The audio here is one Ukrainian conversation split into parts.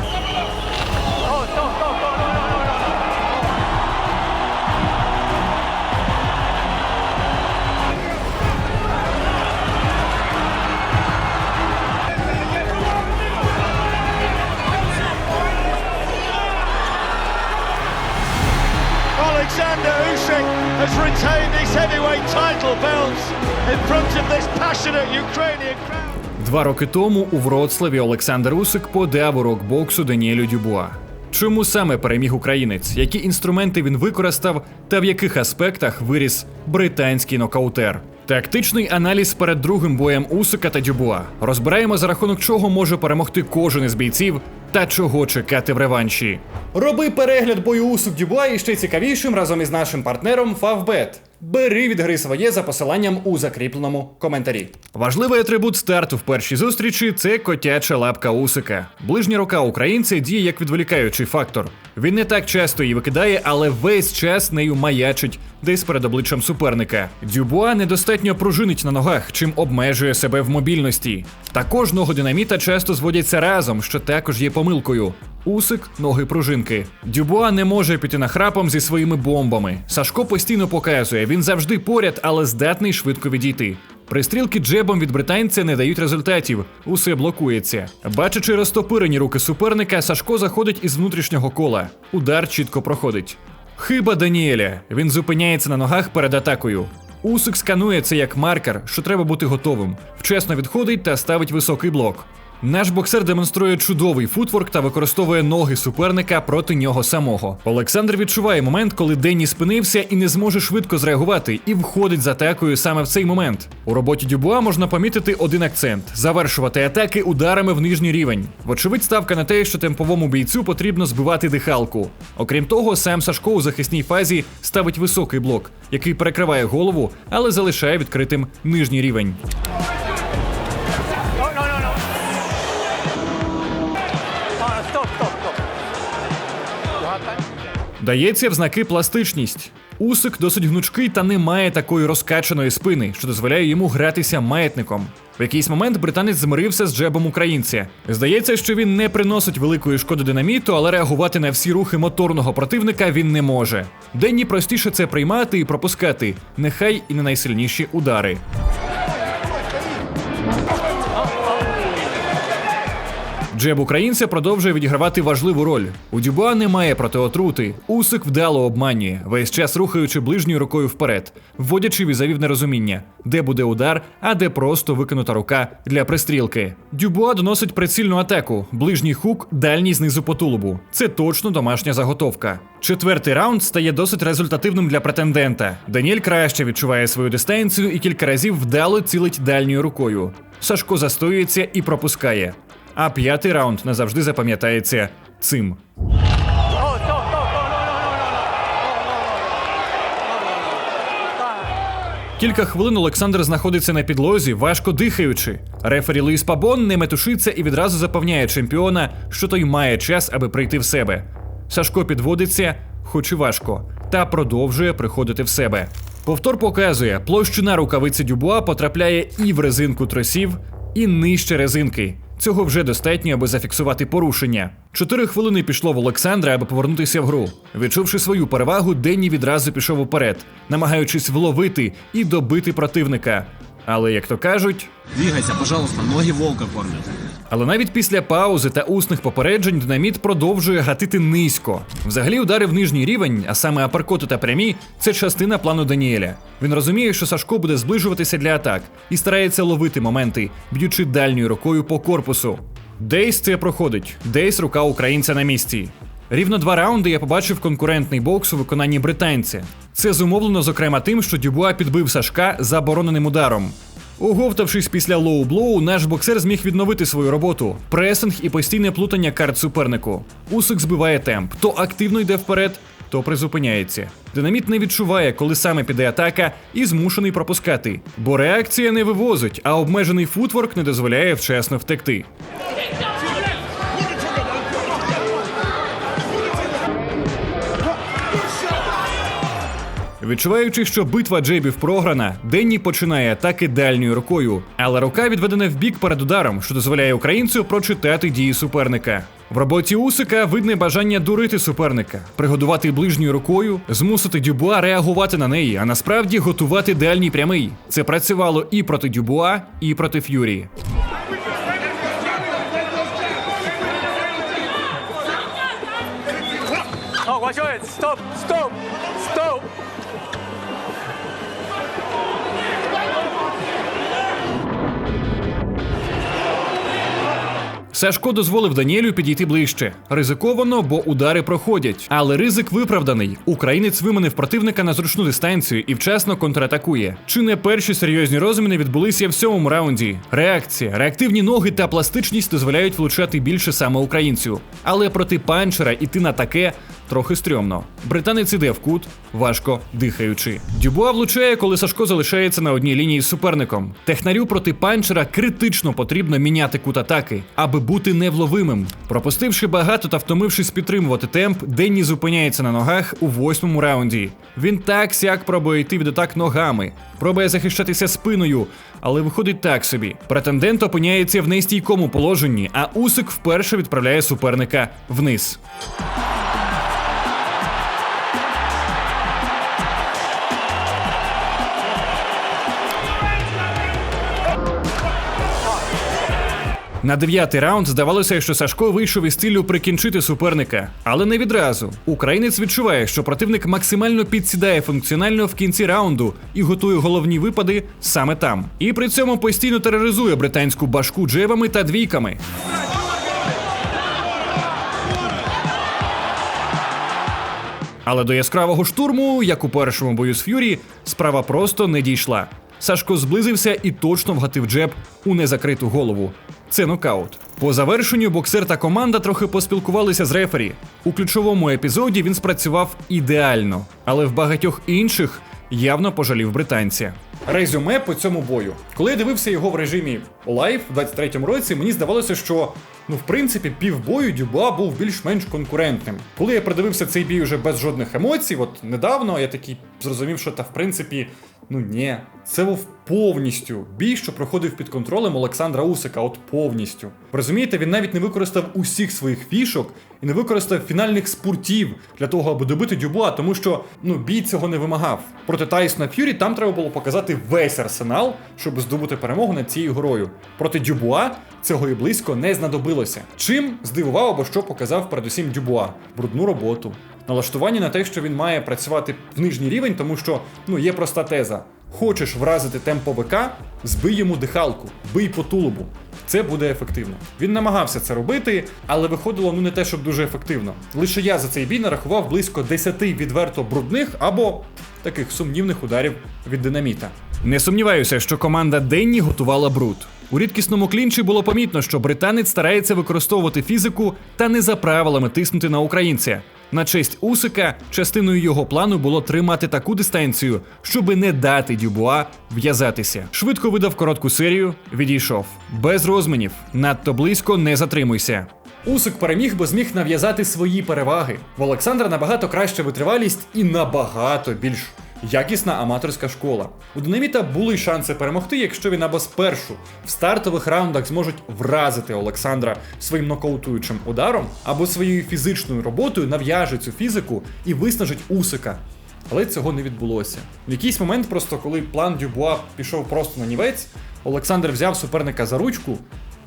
Wow. Роки тому у Вроцлаві Олександр Усик подав урок боксу Даніелю Дюбуа. Чому саме переміг українець? Які інструменти він використав, та в яких аспектах виріс британський нокаутер? Тактичний аналіз перед другим боєм Усика та Дюбуа. Розбираємо за рахунок чого може перемогти кожен із бійців та чого чекати в реванші. Роби перегляд бою Усик Дюбуа і ще цікавішим разом із нашим партнером Фавбет. Бери від гри своє за посиланням у закріпленому коментарі. Важливий атрибут старту в першій зустрічі це котяча лапка Усика. Ближня рука українця діє як відволікаючий фактор. Він не так часто її викидає, але весь час нею маячить десь перед обличчям суперника. Дюбуа недостатньо пружинить на ногах, чим обмежує себе в мобільності. Також ноги динаміта часто зводяться разом, що також є помилкою. Усик, ноги пружинки. Дюбуа не може піти на храпом зі своїми бомбами. Сашко постійно показує, він завжди поряд, але здатний швидко відійти. Пристрілки джебом від британця не дають результатів, усе блокується. Бачачи розтопирені руки суперника, Сашко заходить із внутрішнього кола. Удар чітко проходить. Хиба Даніеля. Він зупиняється на ногах перед атакою. Усик сканує це як маркер, що треба бути готовим. Вчасно відходить та ставить високий блок. Наш боксер демонструє чудовий футворк та використовує ноги суперника проти нього самого. Олександр відчуває момент, коли Денні спинився і не зможе швидко зреагувати, і входить з атакою саме в цей момент. У роботі Дюбуа можна помітити один акцент: завершувати атаки ударами в нижній рівень. Вочевидь, ставка на те, що темповому бійцю потрібно збивати дихалку. Окрім того, сам Сашко у захисній фазі ставить високий блок, який перекриває голову, але залишає відкритим нижній рівень. Дається в знаки пластичність. Усик досить гнучкий та не має такої розкачаної спини, що дозволяє йому гратися маятником. В якийсь момент британець змирився з джебом українця. Здається, що він не приносить великої шкоди динаміту, але реагувати на всі рухи моторного противника він не може. Денні простіше це приймати і пропускати, нехай і не найсильніші удари. Джеб українця продовжує відігравати важливу роль. У Дюбуа немає протиотрути. Усик вдало обманює, весь час рухаючи ближньою рукою вперед, вводячи візаві в нерозуміння, де буде удар, а де просто викинута рука для пристрілки. Дюбуа доносить прицільну атаку, ближній хук, дальній знизу по тулубу. Це точно домашня заготовка. Четвертий раунд стає досить результативним для претендента. Даніель краще відчуває свою дистанцію і кілька разів вдало цілить дальньою рукою. Сашко застоюється і пропускає. А п'ятий раунд назавжди запам'ятається цим. Кілька хвилин Олександр знаходиться на підлозі, важко дихаючи. Рефері Луїс Пабон не метушиться і відразу запевняє чемпіона, що той має час, аби прийти в себе. Сашко підводиться, хоч і важко, та продовжує приходити в себе. Повтор показує, площина рукавиці Дюбуа потрапляє і в резинку тросів, і нижче резинки. Цього вже достатньо, аби зафіксувати порушення. Чотири хвилини пішло в Олександра, аби повернутися в гру. Відчувши свою перевагу, Денні відразу пішов уперед, намагаючись вловити і добити противника. Але, як то кажуть, двігайся, пожалуйста, ноги волка кормят. Але навіть після паузи та усних попереджень динаміт продовжує гатити низько. Взагалі, удари в нижній рівень, а саме апаркоти та прямі, це частина плану Даніеля. Він розуміє, що Сашко буде зближуватися для атак і старається ловити моменти, б'ючи дальньою рукою по корпусу. Дейс це проходить. Дейс рука українця на місці. Рівно два раунди я побачив конкурентний бокс у виконанні британця. Це зумовлено, зокрема, тим, що Дюбуа підбив Сашка забороненим ударом. Оговтавшись після лоу-блоу, наш боксер зміг відновити свою роботу, пресинг і постійне плутання карт супернику. Усик збиває темп, то активно йде вперед, то призупиняється. Динаміт не відчуває, коли саме піде атака, і змушений пропускати. Бо реакція не вивозить, а обмежений футворк не дозволяє вчасно втекти. Відчуваючи, що битва джейбів програна, Денні починає атаки дальньою рукою, але рука відведена в бік перед ударом, що дозволяє українцю прочитати дії суперника. В роботі Усика видне бажання дурити суперника, пригодувати ближньою рукою, змусити Дюбуа реагувати на неї, а насправді готувати дальній прямий. Це працювало і проти Дюбуа, і проти Ф'юрі. Oh, watch Сашко дозволив Даніелю підійти ближче. Ризиковано, бо удари проходять. Але ризик виправданий. Українець виманив противника на зручну дистанцію і вчасно контратакує. Чи не перші серйозні розміни відбулися в сьомому раунді? Реакція, реактивні ноги та пластичність дозволяють влучати більше саме українцю. Але проти панчера іти на таке трохи стрьомно. Британець іде в кут, важко дихаючи. Дюбуа влучає, коли Сашко залишається на одній лінії з суперником. Технарю проти панчера критично потрібно міняти кут атаки, аби бути невловимим. Пропустивши багато та втомившись підтримувати темп, Денні зупиняється на ногах у восьмому раунді. Він так сяк пробує йти від атак ногами, пробує захищатися спиною, але виходить так собі. Претендент опиняється в нестійкому положенні, а Усик вперше відправляє суперника вниз. На дев'ятий раунд здавалося, що Сашко вийшов із стилю прикінчити суперника, але не відразу. Українець відчуває, що противник максимально підсідає функціонально в кінці раунду і готує головні випади саме там. І при цьому постійно тероризує британську башку джебами та двійками. Але до яскравого штурму, як у першому бою з Ф'юрі, справа просто не дійшла. Сашко зблизився і точно вгатив джеб у незакриту голову. Це нокаут. По завершенню боксер та команда трохи поспілкувалися з рефері. У ключовому епізоді він спрацював ідеально, але в багатьох інших явно пожалів британця. Резюме по цьому бою. Коли я дивився його в режимі лайв в 23-му році, мені здавалося, що ну в принципі півбою Дюбуа був більш-менш конкурентним. Коли я придивився цей бій уже без жодних емоцій, от недавно я такий зрозумів, що та в принципі, ну ні, це був повністю бій, що проходив під контролем Олександра Усика, от повністю. Розумієте, він навіть не використав усіх своїх фішок і не використав фінальних спуртів для того, аби добити Дюбуа, тому що ну бій цього не вимагав. Проти Тайсона Ф'юрі там треба було показати весь арсенал, щоб здобути перемогу над цією горою. Проти Дюбуа цього і близько не знадобилося. Чим здивував або що показав передусім Дюбуа брудну роботу. Налаштування на те, що він має працювати в нижній рівень, тому що ну є проста теза. Хочеш вразити темповика, збий йому дихалку, бий по тулубу. Це буде ефективно. Він намагався це робити, але виходило ну не те, щоб дуже ефективно. Лише я за цей бій нарахував близько 10 відверто брудних або таких сумнівних ударів від динаміта. Не сумніваюся, що команда Денні готувала бруд. У рідкісному клінчі було помітно, що британець старається використовувати фізику та не за правилами тиснути на українця. На честь Усика частиною його плану було тримати таку дистанцію, щоби не дати Дюбуа в'язатися. Швидко видав коротку серію, відійшов. Без розмінів, надто близько не затримуйся. Усик переміг, бо зміг нав'язати свої переваги. В Олександра набагато краща витривалість і набагато більш якісна аматорська школа. У Динаміта були шанси перемогти, якщо він або спершу в стартових раундах зможуть вразити Олександра своїм нокаутуючим ударом, або своєю фізичною роботою нав'яже цю фізику і виснажить Усика. Але цього не відбулося. В якийсь момент, просто коли план Дюбуа пішов просто на нівець, Олександр взяв суперника за ручку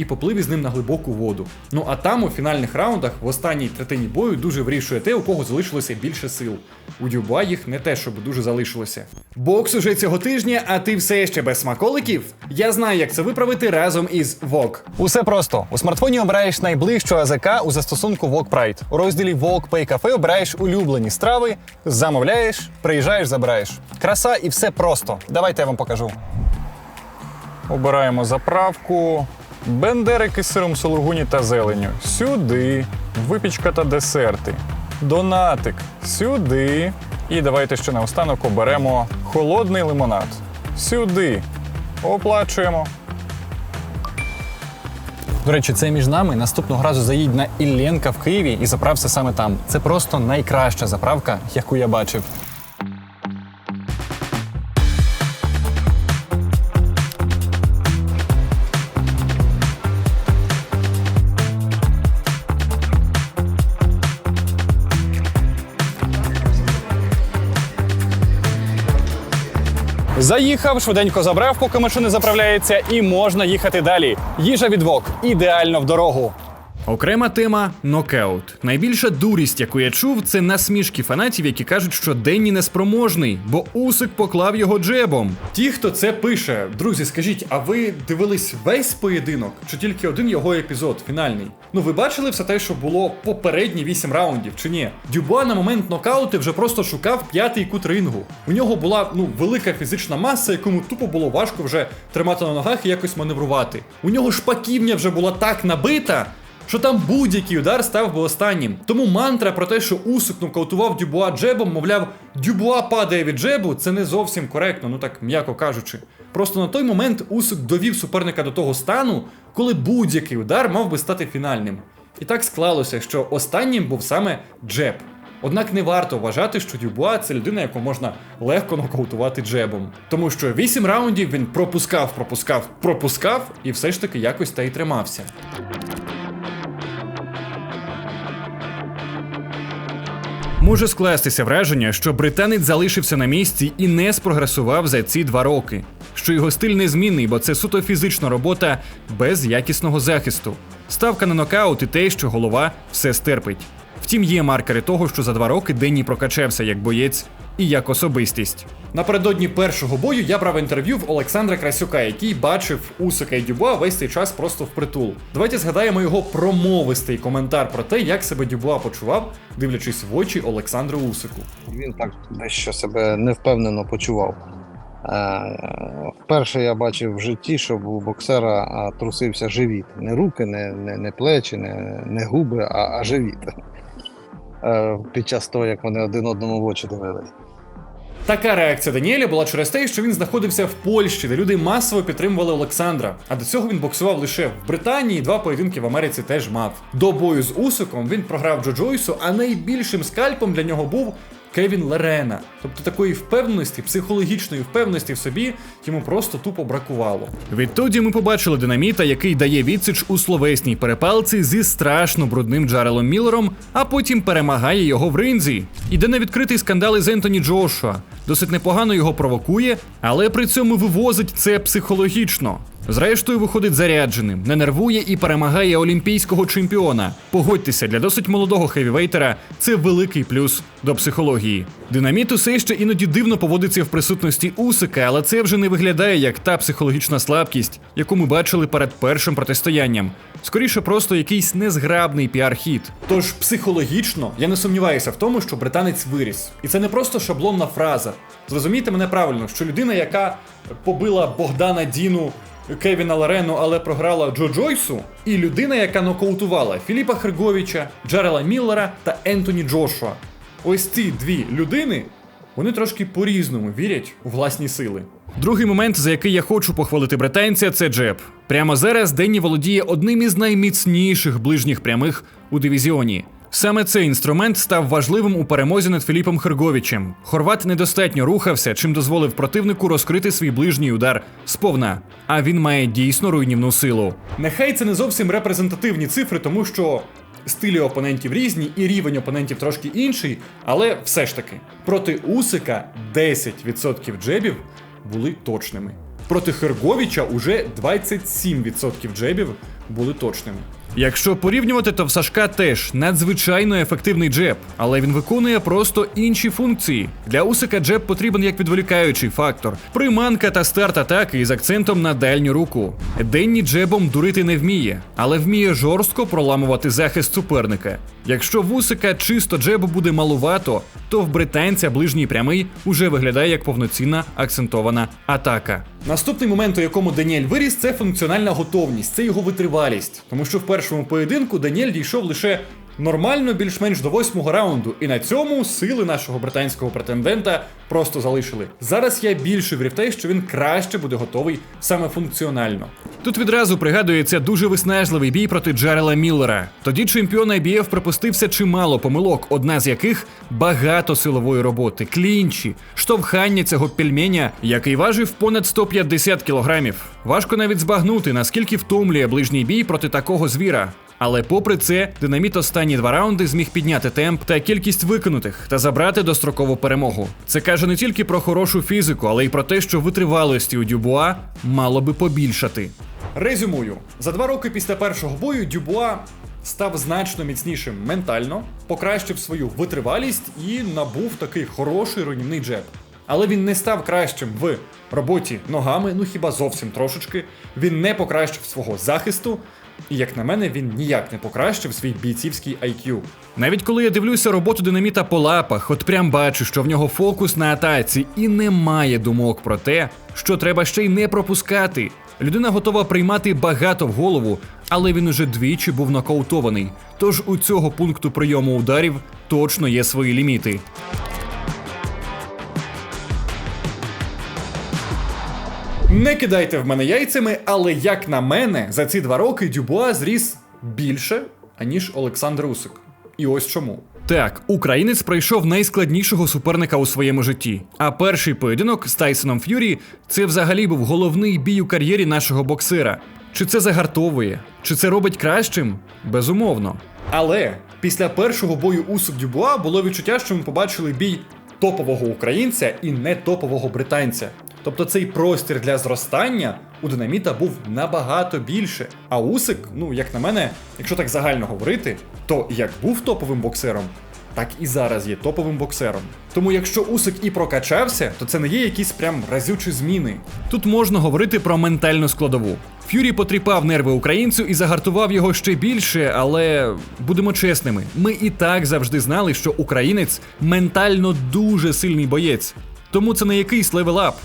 і поплив із ним на глибоку воду. Ну а там у фінальних раундах в останній третині бою дуже вирішує те, у кого залишилося більше сил. У Дюбуа їх не те, щоб дуже залишилося. Бокс уже цього тижня, а ти все ще без смаколиків? Я знаю, як це виправити разом із VOG. Усе просто. У смартфоні обираєш найближчу АЗК у застосунку Wok Pride. У розділі Wok Pay Cafe обираєш улюблені страви, замовляєш, приїжджаєш, забираєш. Краса і все просто. Давайте я вам покажу. Обираємо заправку. Бендерики з сиром сулугуні та зеленю. Сюди. Випічка та десерти. Донатик. Сюди. І давайте ще наостанок оберемо холодний лимонад. Сюди. Оплачуємо. До речі, це між нами. Наступного разу заїдь на Ілленка в Києві і заправся саме там. Це просто найкраща заправка, яку я бачив. Заїхав, швиденько забрав, поки машина заправляється, і можна їхати далі. Їжа від вок ідеально в дорогу. Окрема тема нокаут. Найбільша дурість, яку я чув, це насмішки фанатів, які кажуть, що Денні неспроможний, бо Усик поклав його джебом. Ті, хто це пише, друзі, скажіть, а ви дивились весь поєдинок, чи тільки один його епізод, фінальний? Ну ви бачили все те, що було попередні 8 раундів, чи ні? Дюбуа на момент нокауту вже просто шукав п'ятий кут рингу. У нього була ну велика фізична маса, якому тупо було важко вже тримати на ногах і якось маневрувати. У нього шпаківня вже була так набита що там будь-який удар став би останнім. Тому мантра про те, що Усик нокаутував Дюбуа джебом, мовляв, Дюбуа падає від джебу, це не зовсім коректно, ну так м'яко кажучи. Просто на той момент Усик довів суперника до того стану, коли будь-який удар мав би стати фінальним. І так склалося, що останнім був саме джеб. Однак не варто вважати, що Дюбуа це людина, яку можна легко нокаутувати джебом. Тому що 8 раундів він пропускав, пропускав, пропускав і все ж таки якось та й тримався. Може скластися враження, що британець залишився на місці і не спрогресував за ці два роки, що його стиль незмінний, бо це суто фізична робота без якісного захисту. Ставка на нокаут і те, що голова все стерпить. Втім, є маркери того, що за два роки Денні прокачався як боєць і як особистість. Напередодні першого бою я брав інтерв'ю в Олександра Красюка, який бачив Усика і Дюбуа весь цей час просто впритул. Давайте згадаємо його промовистий коментар про те, як себе Дюбуа почував, дивлячись в очі Олександру Усику. Він так дещо себе невпевнено почував. Е, Вперше я бачив в житті, щоб у боксера трусився живіт. Не руки, не, не, не плечі, не, не губи, а, а живіт. Е, Під час того, як вони один одному в очі дивились. Така реакція Даніеля була через те, що він знаходився в Польщі, де люди масово підтримували Олександра. А до цього він боксував лише в Британії, два поєдинки в Америці теж мав. До бою з Усиком він програв Джо Джойсу, а найбільшим скальпом для нього був Кевін Лерена. Тобто такої впевненості, психологічної впевненості в собі йому просто тупо бракувало. Відтоді ми побачили динаміта, який дає відсіч у словесній перепалці зі страшно брудним Джарелом Міллером, а потім перемагає його в ринзі. Іде на відкритий скандал із Ентоні Джошуа. Досить непогано його провокує, але при цьому вивозить це психологічно. Зрештою, виходить зарядженим, не нервує і перемагає олімпійського чемпіона. Погодьтеся, для досить молодого хевівейтера це великий плюс до психології. Динаміт усе ще іноді дивно поводиться в присутності Усика, але це вже не виглядає як та психологічна слабкість, яку ми бачили перед першим протистоянням. Скоріше, просто якийсь незграбний піар-хід. Тож психологічно я не сумніваюся в тому, що британець виріс. І це не просто шаблонна фраза. Зрозумійте мене правильно, що людина, яка побила Богдана Діну. Кевіна Ларену, але програла Джо Джойсу, і людина, яка нокаутувала Філіпа Херговіча, Джерела Міллера та Ентоні Джошуа. Ось ці дві людини, вони трошки по-різному вірять у власні сили. Другий момент, за який я хочу похвалити британця, це джеб. Прямо зараз Денні володіє одним із найміцніших ближніх прямих у дивізіоні. Саме цей інструмент став важливим у перемозі над Філіпом Херговічем. Хорват недостатньо рухався, чим дозволив противнику розкрити свій ближній удар сповна. А він має дійсно руйнівну силу. Нехай це не зовсім репрезентативні цифри, тому що стилі опонентів різні і рівень опонентів трошки інший, але все ж таки проти Усика 10% джебів були точними. Проти Херговіча уже 27% джебів були точними. Якщо порівнювати, то в Сашка теж надзвичайно ефективний джеб, але він виконує просто інші функції. Для Усика джеб потрібен як відволікаючий фактор, приманка та старт атаки із акцентом на дальню руку. Денні джебом дурити не вміє, але вміє жорстко проламувати захист суперника. Якщо в Усика чисто джебу буде малувато, то в британця ближній прямий уже виглядає як повноцінна акцентована атака. Наступний момент, у якому Даніель виріс, це функціональна готовність, це його витривалість. Тому що в першому поєдинку Даніель дійшов лише нормально, більш-менш до восьмого раунду. І на цьому сили нашого британського претендента просто залишили. Зараз я більше вірю в те, що він краще буде готовий саме функціонально. Тут відразу пригадується дуже виснажливий бій проти Джерела Міллера. Тоді чемпіон IBF припустився чимало помилок, одна з яких багато силової роботи, клінчі, штовхання цього пельменя, який важив понад 150 кілограмів. Важко навіть збагнути, наскільки втомлює ближній бій проти такого звіра. Але попри це, динаміт останні два раунди зміг підняти темп та кількість виконутих та забрати дострокову перемогу. Це каже не тільки про хорошу фізику, але й про те, що витривалості у Дюбуа мало би побільшати. Резюмую: за два роки після першого бою Дюбуа став значно міцнішим ментально, покращив свою витривалість і набув такий хороший руйнівний джеб. Але він не став кращим в роботі ногами, ну хіба зовсім трошечки. Він не покращив свого захисту, і як на мене, він ніяк не покращив свій бійцівський IQ. Навіть коли я дивлюся роботу динаміта по лапах, от прям бачу, що в нього фокус на атаці, і немає думок про те, що треба ще й не пропускати. Людина готова приймати багато в голову, але він уже двічі був нокаутований. Тож у цього пункту прийому ударів точно є свої ліміти. Не кидайте в мене яйцями, але як на мене, за ці два роки Дюбуа зріс більше, аніж Олександр Усик. І ось чому. Так, українець пройшов найскладнішого суперника у своєму житті. А перший поєдинок з Тайсоном Ф'юрі це взагалі був головний бій у кар'єрі нашого боксера. Чи це загартовує, чи це робить кращим? Безумовно. Але після першого бою Усик Дюбуа було відчуття, що ми побачили бій топового українця і не топового британця. Тобто цей простір для зростання у динаміта був набагато більше. А Усик, ну як на мене, якщо так загально говорити, то як був топовим боксером, так і зараз є топовим боксером. Тому якщо Усик і прокачався, то це не є якісь прям разючі зміни. Тут можна говорити про ментальну складову. Ф'юрі потріпав нерви українцю і загартував його ще більше, але будемо чесними, ми і так завжди знали, що українець ментально дуже сильний боєць. Тому це не якийсь левелап.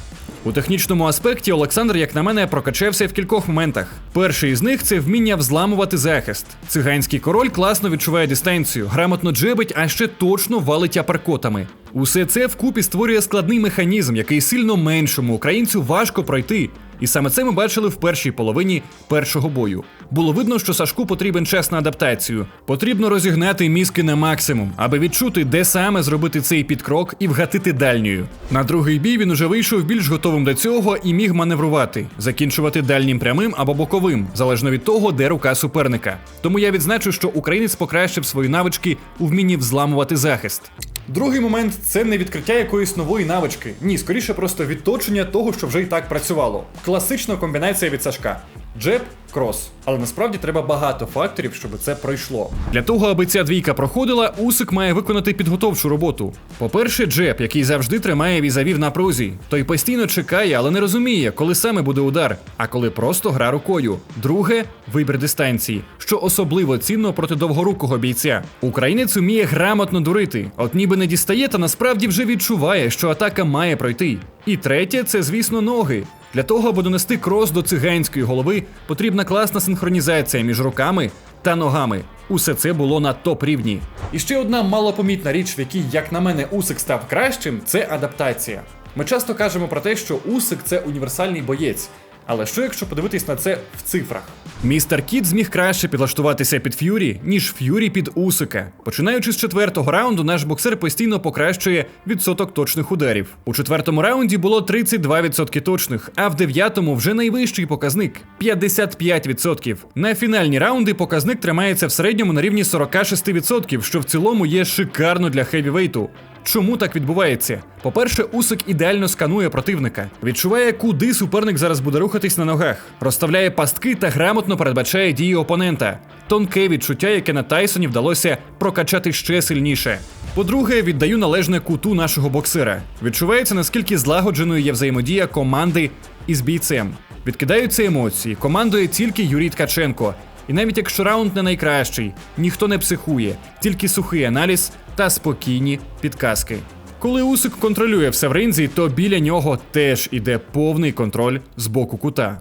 У технічному аспекті Олександр, як на мене, прокачався в кількох моментах. Перший із них це вміння взламувати захист. Циганський король класно відчуває дистанцію, грамотно джебить, а ще точно валить апаркотами. Усе це вкупі створює складний механізм, який сильно меншому українцю важко пройти. І саме це ми бачили в першій половині першого бою. Було видно, що Сашку потрібен час на адаптацію. Потрібно розігнати мізки на максимум, аби відчути, де саме зробити цей підкрок і вгатити дальньою. На другий бій він уже вийшов більш готовим до цього і міг маневрувати, закінчувати дальнім прямим або боковим, залежно від того, де рука суперника. Тому я відзначу, що українець покращив свої навички у вмінні взламувати захист. Другий момент це не відкриття якоїсь нової навички. Ні, скоріше просто відточення того, що вже і так працювало. Класична комбінація від Сашка. Джеб, крос. Але насправді треба багато факторів, щоб це пройшло. Для того, аби ця двійка проходила, Усик має виконати підготовчу роботу. По-перше, джеб, який завжди тримає візаві в напрузі. Той постійно чекає, але не розуміє, коли саме буде удар, а коли просто гра рукою. Друге вибір дистанції, що особливо цінно проти довгорукого бійця. Українець уміє грамотно дурити, от ніби не дістає, та насправді вже відчуває, що атака має пройти. І третє це, звісно, ноги. Для того, аби донести крос до циганської голови, потрібна класна синхронізація між руками та ногами. Усе це було на топ рівні. І ще одна малопомітна річ, в якій, як на мене, Усик став кращим, це адаптація. Ми часто кажемо про те, що Усик це універсальний боєць. Але що якщо подивитись на це в цифрах? Містер Кіт зміг краще підлаштуватися під Ф'юрі, ніж Ф'юрі під Усика. Починаючи з четвертого раунду, наш боксер постійно покращує відсоток точних ударів. У четвертому раунді було 32% точних, а в дев'ятому вже найвищий показник 55%. На фінальні раунди показник тримається в середньому на рівні 46%, що в цілому є шикарно для хевівейту. Чому так відбувається? По-перше, Усик ідеально сканує противника, відчуває, куди суперник зараз буде рухатись на ногах, розставляє пастки та грамотно передбачає дії опонента. Тонке відчуття, яке на Тайсоні вдалося прокачати ще сильніше. По-друге, віддаю належне куту нашого боксера. Відчувається, наскільки злагодженою є взаємодія команди із бійцем. Відкидаються емоції, командує тільки Юрій Ткаченко. І навіть якщо раунд не найкращий, ніхто не психує, тільки сухий аналіз та спокійні підказки. Коли Усик контролює все в ринзі, то біля нього теж іде повний контроль з боку кута.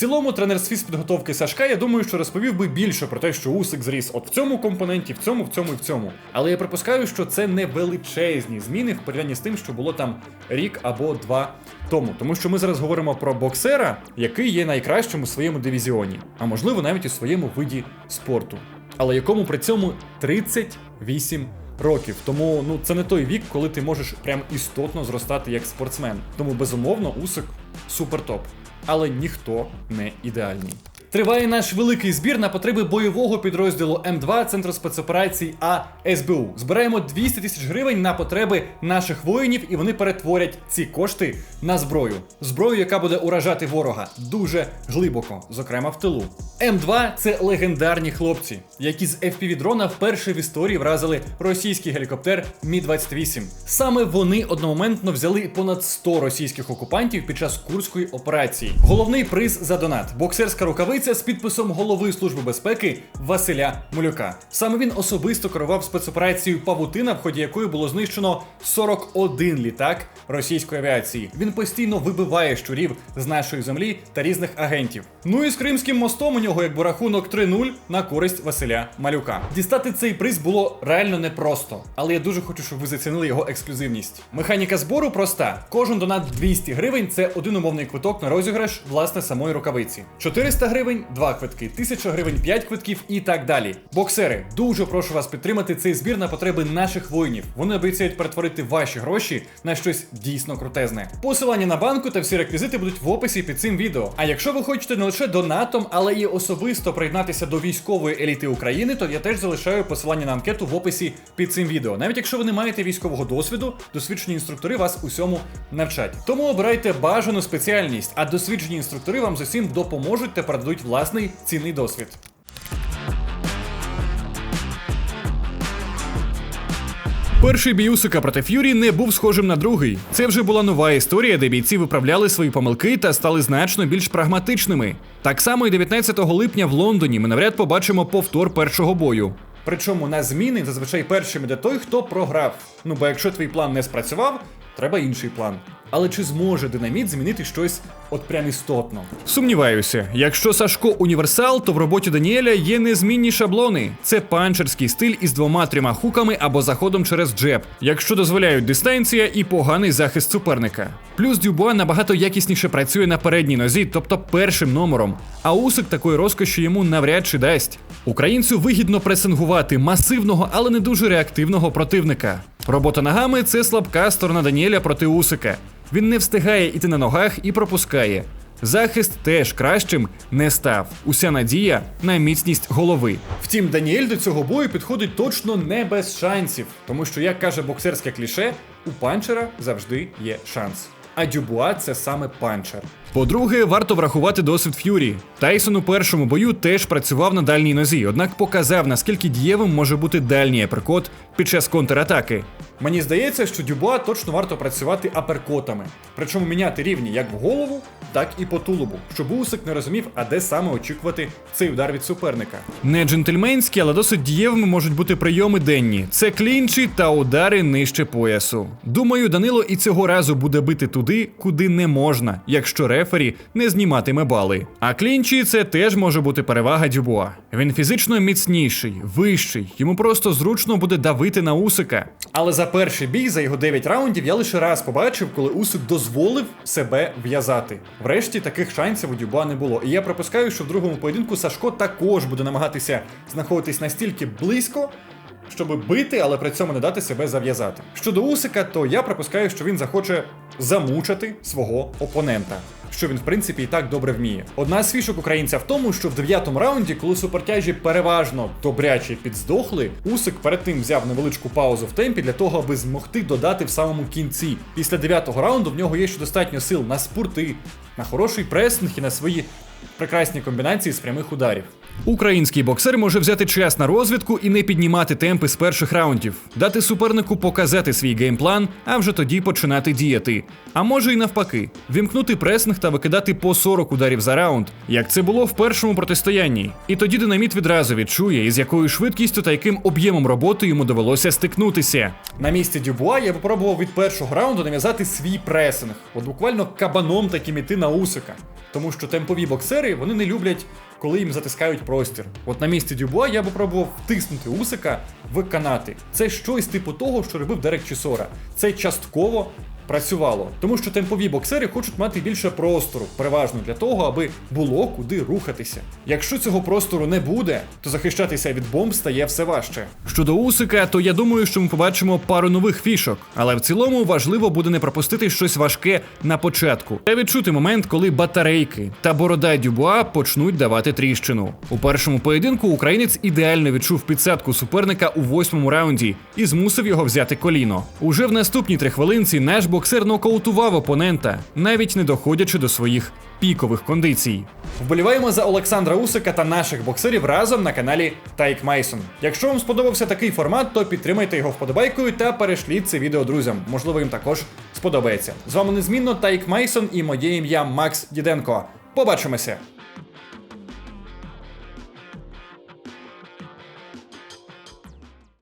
Цілому, тренер з фізпідготовки Сашка, я думаю, що розповів би більше про те, що Усик зріс от в цьому компоненті, в цьому, в цьому і в цьому. Але я припускаю, що це не величезні зміни в порівнянні з тим, що було там рік або два тому. Тому що ми зараз говоримо про боксера, який є найкращим у своєму дивізіоні, а можливо навіть у своєму виді спорту, але якому при цьому 38 років. Тому ну це не той вік, коли ти можеш прям істотно зростати як спортсмен. Тому безумовно Усик супер топ. Але ніхто не ідеальний. Триває наш великий збір на потреби бойового підрозділу М2 Центру спецоперацій А СБУ. Збираємо 200 тисяч гривень на потреби наших воїнів, і вони перетворять ці кошти на зброю. Зброю, яка буде уражати ворога дуже глибоко, зокрема в тилу. М2 це легендарні хлопці, які з fpv дрона вперше в історії вразили російський гелікоптер Мі-28. Саме вони одномоментно взяли понад 100 російських окупантів під час курської операції. Головний приз за донат боксерська рукавиця з підписом голови служби безпеки Василя Мулюка. Саме він особисто керував спецоперацією Павутина, в ході якої було знищено 41 літак російської авіації. Він постійно вибиває щурів з нашої землі та різних агентів. Ну і з Кримським мостом у нього якби рахунок 3-0 на користь Василя Малюка. Дістати цей приз було реально непросто, але я дуже хочу, щоб ви зацінили його ексклюзивність. Механіка збору проста: кожен донат 200 гривень це один умовний квиток на розіграш власне самої рукавиці. 400 гривень 2 квитки, 1000 гривень 5 квитків і так далі. Боксери, дуже прошу вас підтримати цей збір на потреби наших воїнів. Вони обіцяють перетворити ваші гроші на щось дійсно крутезне. Посилання на банку та всі реквізити будуть в описі під цим відео. А якщо ви хочете не лише донатом, але і особисто приєднатися до військової еліти України, то я теж залишаю посилання на анкету в описі під цим відео. Навіть якщо ви не маєте військового досвіду, досвідчені інструктори вас усьому навчать. Тому обирайте бажану спеціальність, а досвідчені інструктори вам з усім допоможуть та передадуть власний цінний досвід. Перший бій Усика проти Ф'юрі не був схожим на другий. Це вже була нова історія, де бійці виправляли свої помилки та стали значно більш прагматичними. Так само і 19 липня в Лондоні ми навряд побачимо повтор першого бою. Причому на зміни зазвичай першим іде той, хто програв. Ну бо якщо твій план не спрацював, треба інший план. Але чи зможе динаміт змінити щось от прям істотно? Сумніваюся, якщо Сашко універсал, то в роботі Даніеля є незмінні шаблони. Це панчерський стиль із двома-трьома хуками або заходом через джеб, якщо дозволяють дистанція і поганий захист суперника. Плюс Дюбуа набагато якісніше працює на передній нозі, тобто першим номером. А Усик такої розкоші йому навряд чи дасть. Українцю вигідно пресингувати масивного, але не дуже реактивного противника. Робота ногами це слабка сторона Даніеля проти Усика. Він не встигає іти на ногах і пропускає. Захист теж кращим не став. Уся надія на міцність голови. Втім, Даніель до цього бою підходить точно не без шансів, тому що, як каже боксерське кліше, у панчера завжди є шанс. А Дюбуа це саме панчер. По-друге, варто врахувати досвід Ф'юрі. Тайсон у першому бою теж працював на дальній нозі, однак показав, наскільки дієвим може бути дальній аперкот під час контратаки. Мені здається, що Дюбуа точно варто працювати аперкотами, причому міняти рівні як в голову, так і по тулубу, щоб Усик не розумів, а де саме очікувати цей удар від суперника. Не джентльменські, але досить дієвими можуть бути прийоми денні. Це клінчі та удари нижче поясу. Думаю, Данило і цього разу буде бити туди, куди не можна, якщо рефері не зніматиме бали. А клінчі це теж може бути перевага Дюбуа. Він фізично міцніший, вищий, йому просто зручно буде давити на Усика. Але за перший бій, за його 9 раундів, я лише раз побачив, коли Усик дозволив себе в'язати. Врешті таких шансів у Дюбуа не було. І я припускаю, що в другому поєдинку Сашко також буде намагатися знаходитись настільки близько. Щоб бити, але при цьому не дати себе зав'язати. Щодо Усика, то я припускаю, що він захоче замучити свого опонента, що він в принципі і так добре вміє. Одна з фішок українця в тому, що в дев'ятому раунді, коли супертяжі переважно добряче підздохли, Усик перед тим взяв невеличку паузу в темпі для того, аби змогти додати в самому кінці. Після дев'ятого раунду в нього є ще достатньо сил на спурти, на хороший пресинг і на свої прекрасні комбінації з прямих ударів. Український боксер може взяти час на розвідку і не піднімати темпи з перших раундів, дати супернику показати свій геймплан, а вже тоді починати діяти. А може й навпаки, вімкнути пресинг та викидати по 40 ударів за раунд, як це було в першому протистоянні. І тоді динаміт відразу відчує, із якою швидкістю та яким об'ємом роботи йому довелося стикнутися. На місці Дюбуа я попробував від першого раунду нав'язати свій пресинг, от буквально кабаном таким іти на усика. Тому що темпові боксери вони не люблять, коли їм затискають простір. От на місці Дюбуа я би пробував втиснути Усика в канати. Це щось типу того, що робив Дерек Чісора. Це частково працювало, тому що темпові боксери хочуть мати більше простору, переважно для того, аби було куди рухатися. Якщо цього простору не буде, то захищатися від бомб стає все важче. Щодо Усика, то я думаю, що ми побачимо пару нових фішок, але в цілому важливо буде не пропустити щось важке на початку та відчути момент, коли батарейки та борода Дюбуа почнуть давати тріщину. У першому поєдинку українець ідеально відчув підсадку суперника у восьмому раунді і змусив його взяти коліно. Уже в наступній три хвилинці наш боксер нокаутував опонента, навіть не доходячи до своїх пікових кондицій. Вболіваємо за Олександра Усика та наших боксерів разом на каналі Тайк Майсон. Якщо вам сподобався такий формат, то підтримайте його вподобайкою та перешліть це відео друзям. Можливо, їм також сподобається. З вами незмінно Тайк Майсон і моє ім'я Макс Діденко. Побачимося!